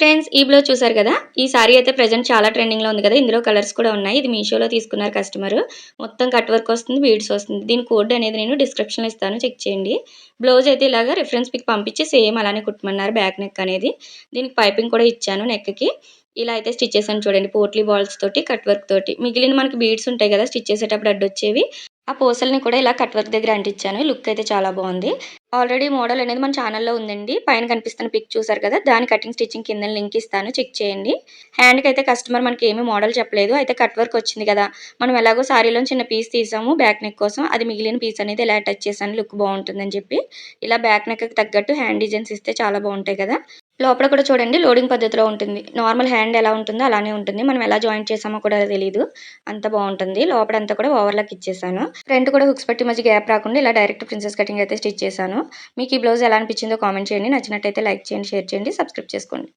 Friends ఈ blouse చూసారు కదా? ఈ సారీ అయితే ప్రజెంట్ చాలా ట్రెండింగ్లో ఉంది కదా? ఇందులో కలర్స్ కూడా ఉన్నాయి. ఇది మీషోలో తీసుకున్నారు కస్టమర్ మొత్తం కట్ వర్క్ వస్తుంది బీడ్స్ వస్తుంది. దీని కోడ్ అనేది నేను డిస్క్రిప్షన్లో ఇస్తాను. చెక్ చేయండి. బ్లౌజ్ అయితే ఇలాగా రిఫరెన్స్ పిక్ పంపించి సేమ్ అలానే కుట్టమన్నారు బ్యాక్ నెక్ అనేది. దీనికి పైపింగ్ కూడా ఇచ్చాను నెక్కి ఇలా అయితే స్టిచ్ చేశాను చూడండి. పోట్లీ బాల్స్ తోటి కట్ వర్క్ తోటి. మిగిలిన మనకి బీడ్స్ ఉంటాయి కదా స్టిచ్ చేసేటప్పుడు అడ్డొచ్చేవి. ఆ పూసల్ని కూడా ఇలా కట్ వర్క్ దగ్గర అంటించాను. లుక్ అయితే చాలా బాగుంది. ఆల్రెడీ మోడల్ అనేది మన ఛానల్లో ఉందండి. పైన కనిపిస్తున్న పిక్ చూసారు కదా? దాని కటింగ్ స్టిచ్చింగ్ కింద లింక్ ఇస్తాను. చెక్ చేయండి. హ్యాండ్కి అయితే కస్టమర్ మనకి ఏమీ మోడల్ చెప్పలేదు. అయితే కట్ వర్క్ వచ్చింది కదా? మనం ఎలాగో సారీలో చిన్న పీస్ తీసాము. బ్యాక్ నెక్ కోసం అది మిగిలిన పీస్ అనేది ఇలా టచ్ చేశాను. లుక్ బాగుంటుందని చెప్పి. ఇలా బ్యాక్ నెక్కి తగ్గట్టు హ్యాండ్ డిజైన్స్ ఇస్తే చాలా బాగుంటాయి కదా? లోపల కూడా చూడండి లోడింగ్ పద్ధతిలో ఉంటుంది. నార్మల్ హ్యాండ్ ఎలా ఉంటుందో అలానే ఉంటుంది. మనం ఎలా జాయింట్ చేసామో కూడా తెలియదు అంత బాగుంటుంది. లోపల అంతా కూడా ఓవర్లాక్ ఇచ్చేసాను. ఫ్రంట్ కూడా హుక్స్ పట్టి మధ్య గ్యాప్ రాకుండా ఇలా డైరెక్ట్ ప్రిన్సెస్ కటింగ్ అయితే స్టిచ్ చేశాను. మీకు ఈ బ్లౌజ్ ఎలా అనిపించిందో కామెంట్ చేయండి. నచ్చినట్టయితే లైక్ చేయండి షేర్ చేయండి సబ్స్క్రైబ్ చేసుకోండి.